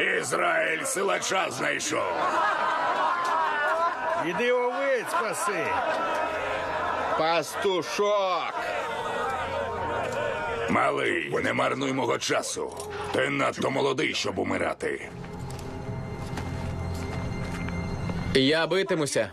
Ізраїль силача знайшов. Іди овець спаси. Пастушок! Малий, не марнуй мого часу. Ти надто молодий, щоб умирати. Я битимуся.